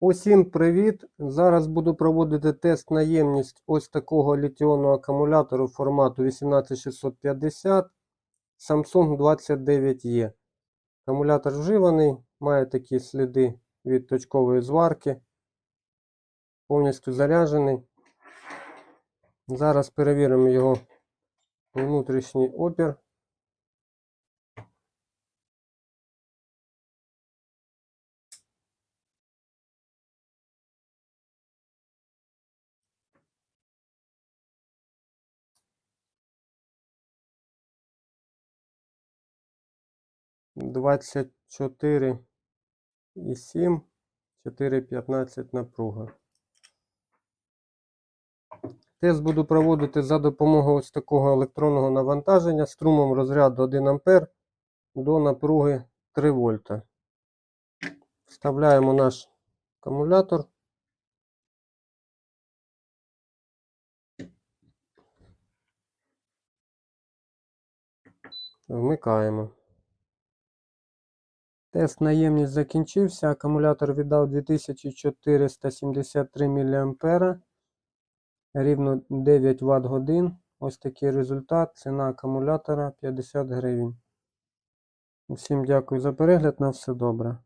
Усім привіт! Зараз буду проводити тест на ємність ось такого літіонного акумулятору формату 18650 Samsung 29E. Акумулятор вживаний, має такі сліди від точкової зварки. Повністю заряджений. Зараз перевіримо його внутрішній опір. Двадцять чотири і сім, чотири п'ятнадцять напруга. Тест буду проводити за допомогою ось такого електронного навантаження струмом розряду 1 А до напруги 3 вольта. Вставляємо наш акумулятор. Вмикаємо. Тест на ємність закінчився. Акумулятор віддав 2473 мА. Рівно 9 Вт годин. Ось такий результат. Ціна акумулятора 50 гривень. Усім дякую за перегляд. На все добре.